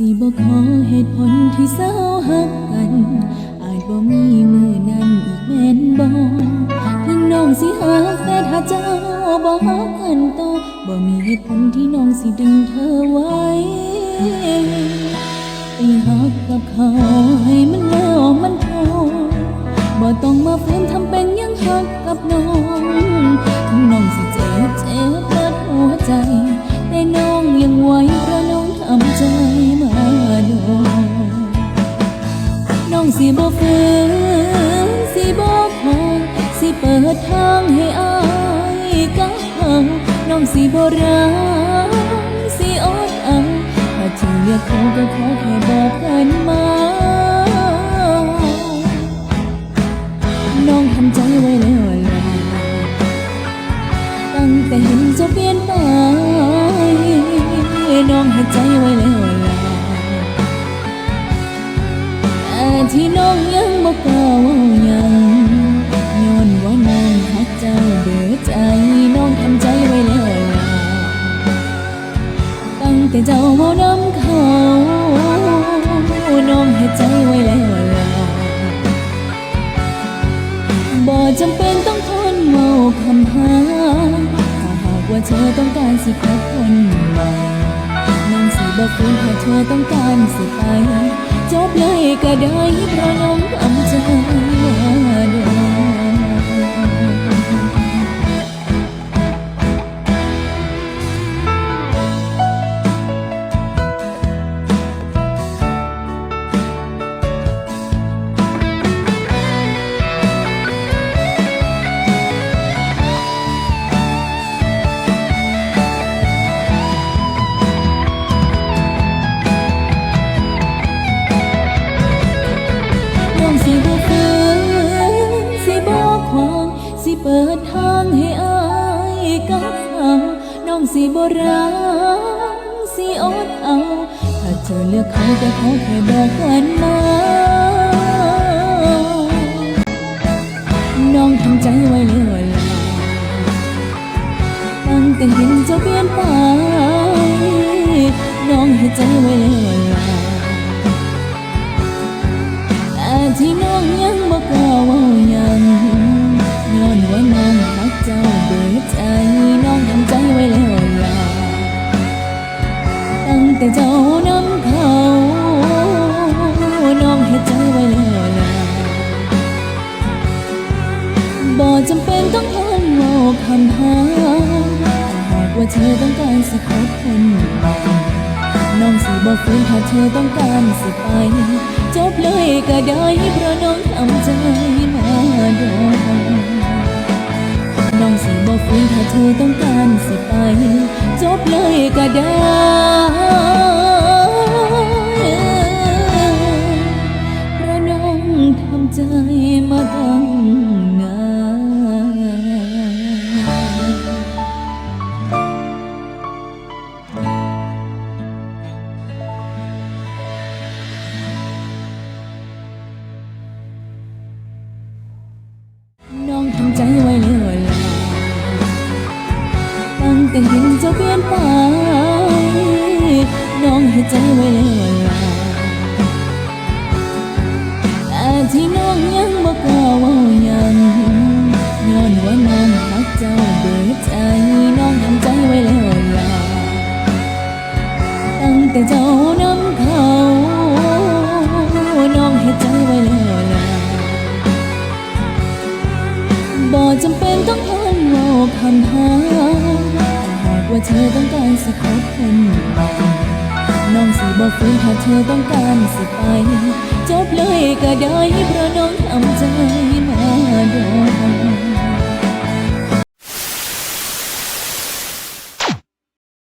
สิบอกขอเหตุผลที่เศร้าหักกัน อาจบ่มีมือนั้นอีกแม่นบ่ถึงน้องสิหาแฟนหาเจ้าบ่หักกันต่อบ่มีเหตุผลที่น้องสิดึงเธอไว้ไปหักกับเขาให้มัน สิบ่รักสิอดเอาถ้าเธอเรียกเขาก็ขอแค่บอกกันมา น้องทำใจไว้แล้วล่ะตั้งแต่เห็นเจะเปลี่ยนไป น้องให้ใจไว้แล้วล่ะแต่ที่น้องยังบ แต่เจ้าโมน้ำเขาน้องให้ใจไว้แล้วล่ะบ่จำเป็นต้องทนเมาคำหาถ้าหากว่าเธอต้องการสิคบคนใหม่น้องสิบ่ฝืนถ้าเธอต้องการสิไปจบเลยก็ได้เพราะ ดทางให้อายกับเขาน้องสิบ่รักสิอดเอา ถ้าเธอเลือกเขาก็ขอแค่บอกกันมาน้องทำใจไว้แล้วล่ะตั้งแต่เห็นเจ้าเปลี่ยนไป น้องให้ใจไว้แล้ว เธอต้องการสิคบคนใหม่น้องสิบอกฝืนถ้าเธอต้องการสิไป จบเลยก็ได้เพราะน้องทำใจมาโดนน้องสิบอกฝืนถ้าเธอต้องการสิไป จบเลยก็ได้ ตั้งแต่เห็นเจ้าเปลี่ยนไปน้องให้ใจไว้แล้วล่ะแต่ที่น้องยังบอกกล้าว่ายังย้อนว่าน้องหักเจ้าเบิดใจน้องทำใจไว้แล้วล่ะตั้งแต่เจ้านำเขาน้องให้ใจไว้แล้ว ว่าเธอต้องการสิคบคนใหม่น้องสิบ่ฟืนถ้าเธอต้องการสิไป จบเลยก็ได้เพราะน้องทำใจมาโดน